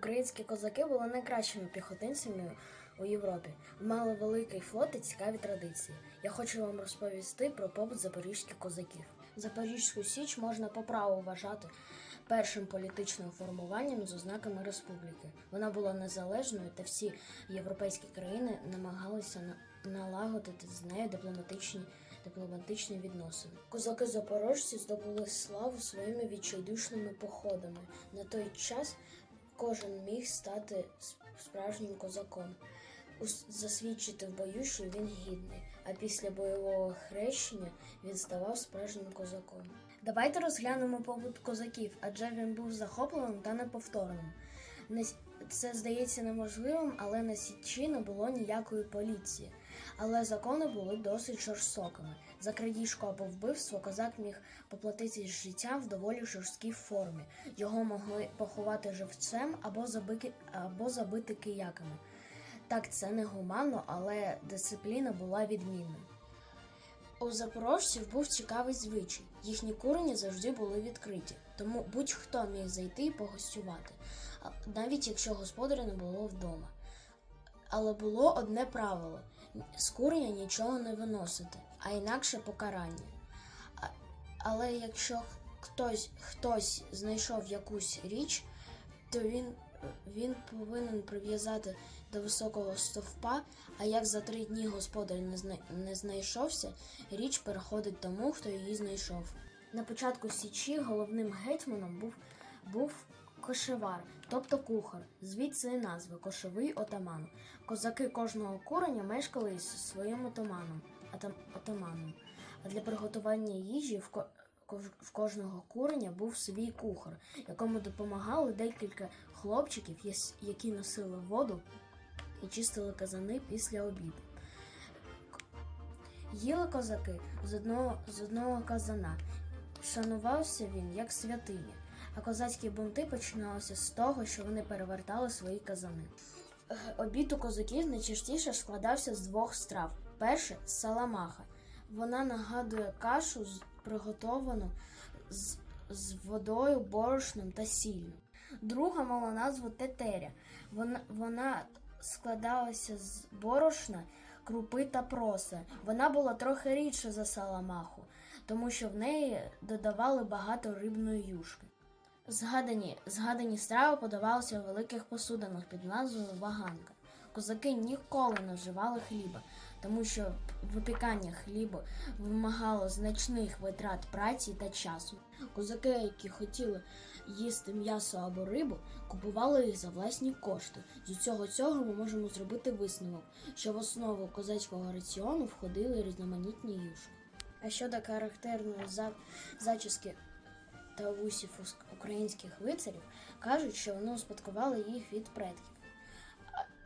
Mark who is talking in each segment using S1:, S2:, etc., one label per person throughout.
S1: Українські козаки були найкращими піхотинцями у Європі, мали великий флот і цікаві традиції. Я хочу вам розповісти про побут запорізьких козаків. Запорізьку Січ можна по праву вважати першим політичним формуванням з ознаками республіки. Вона була незалежною, та всі європейські країни намагалися на- налагодити з нею дипломатичні дипломатичні відносини. Козаки запорожці здобули славу своїми відчайдушними походами. На той час кожен міг стати справжнім козаком, засвідчити в бою, що він гідний, а після бойового хрещення він ставав справжнім козаком. Давайте розглянемо побут козаків, адже він був захопленим та неповторним. Це здається неможливим, але на січі не було ніякої поліції. Але закони були досить жорстокими. За крадіжку або вбивство козак міг поплатитись життям в доволі жорсткій формі. Його могли поховати живцем або забити, або забити кияками. Так, це не гуманно, але дисципліна була відмінною. У запорожців був цікавий звичай. Їхні курені завжди були відкриті, тому будь-хто міг зайти і погостювати, навіть якщо господаря не було вдома. Але було одне правило: з курення нічого не виносити, а інакше покарання. Але якщо хтось, хтось знайшов якусь річ, то він, він повинен прив'язати до високого стовпа, а як за три дні господар не знайшовся, річ переходить тому, хто її знайшов. На початку Січі головним гетьманом був, був кошевар, тобто кухар, звідси і назва кошовий отаман. Козаки кожного куреня мешкали із своїм отаманом, отаманом. А для приготування їжі в, в кожного куреня був свій кухар, якому допомагали декілька хлопчиків, які носили воду і чистили казани після обіду. Їли козаки з одного, з одного казана. Шанувався він як святиня, а козацькі бунти починалися з того, що вони перевертали свої казани. Е, Обід у козаків найчастіше складався з двох страв. Перше саламаха. Вона нагадує кашу, приготовану з, з водою, борошном та сіллю. Друга мала назву тетеря. Вона, вона складалася з борошна, крупи та проса. Вона була трохи рідша за саламаху, тому що в неї додавали багато рибної юшки. Згадані, згадані страви подавалися у великих посудинах під назвою ваганка. Козаки ніколи не вживали хліба, тому що випікання хлібу вимагало значних витрат праці та часу. Козаки, які хотіли їсти м'ясо або рибу, купували їх за власні кошти. З усього цього ми можемо зробити висновок, що в основу козацького раціону входили різноманітні юшки. А щодо характерної зачіски та вусів українських лицарів, кажуть, що вони успадкували їх від предків.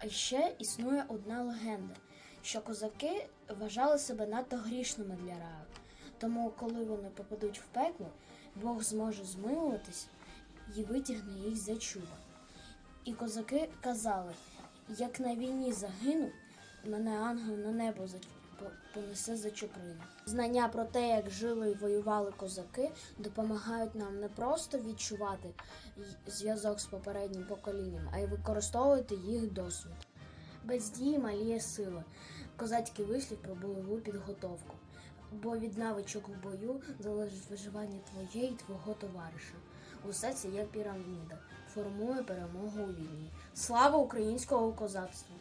S1: А- ще існує одна легенда, що козаки вважали себе надто грішними для раю. Тому, коли вони попадуть в пекло, Бог зможе змилуватись і витягне їх за чуба. І козаки казали: як на війні загину, мене ангел на небо за по- понесе за чуприну. Знання про те, як жили і воювали козаки, допомагають нам не просто відчувати зв'язок з попереднім поколінням, а й використовувати їх досвід. Без дії маліє сила. Козацький вислів про бойову підготовку. Бо від навичок у бою залежить виживання твоє і твого товариша. Усе це як піраміда, формує перемогу у війні. Слава українського козацтву!